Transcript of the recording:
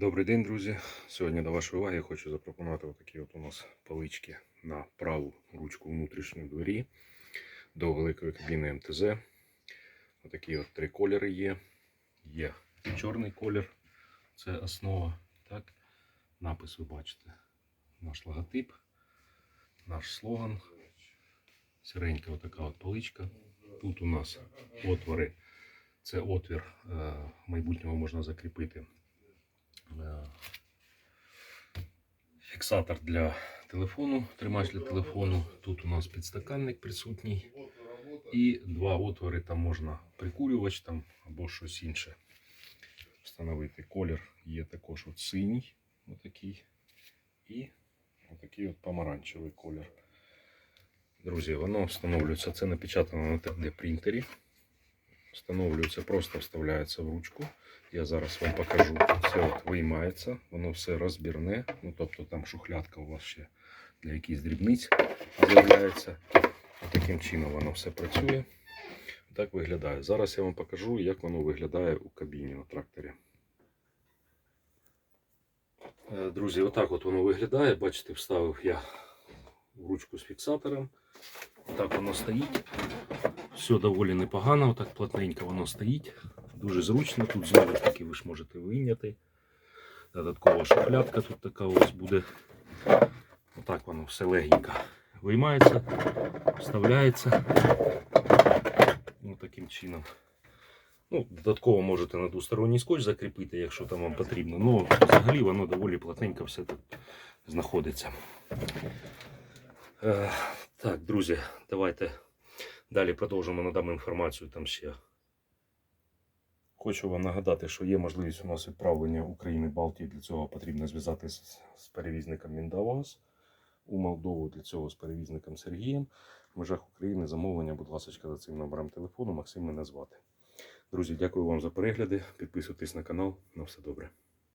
Добрий день, друзі. Сьогодні до вашої уваги хочу запропонувати отакі от у нас палички на праву ручку внутрішньої двері до великої кабіни МТЗ. Отакі от три кольори є. Є чорний колір, це основа. Так? Напис ви бачите. Наш логотип, наш слоган. Сіренька отака от паличка. Тут у нас отвори. Це отвір е, в можна закріпити фіксатор для телефону, тримач для телефону. Тут у нас підстаканник присутній. І два отвори там можна прикурювач там або щось інше. Встановити колір є також от синій, отакий, і отакий от помаранчевий колір. Друзі, воно встановлюється, це напечатано на 3D принтері. Встановлюється, просто вставляється в ручку. Я зараз вам покажу. Це от виймається, воно все розбірне. Ну, тобто там шухлядка у вас ще для якихось дрібниць з'являється. Таким чином воно все працює. Так виглядає. Зараз я вам покажу, як воно виглядає у кабіні на тракторі. Е, Друзі, отак от воно виглядає. Бачите, вставив я ручку з фіксатором. Так воно стоїть. Все доволі непогано, отак плотненько воно стоїть. Дуже зручно. Тут знову ж таки ви ж можете вийняти. Додаткова шухлядка тут така ось буде. Отак воно все легенько виймається, вставляється. Ну, таким чином. Ну, Додатково можете на двосторонній скотч закріпити, якщо там вам потрібно. Ну, взагалі воно доволі плотненько все тут знаходиться. Е, так, друзі, давайте далі продовжимо надам інформацію там ще. Хочу вам нагадати, що є можливість у нас відправлення України Балтії. Для цього потрібно зв'язатися з перевізником Міндавос у Молдову. Для цього з перевізником Сергієм. В межах України замовлення, будь ласка, за цим номером телефону. Максим мене звати. Друзі, дякую вам за перегляди. Підписуйтесь на канал. На все добре.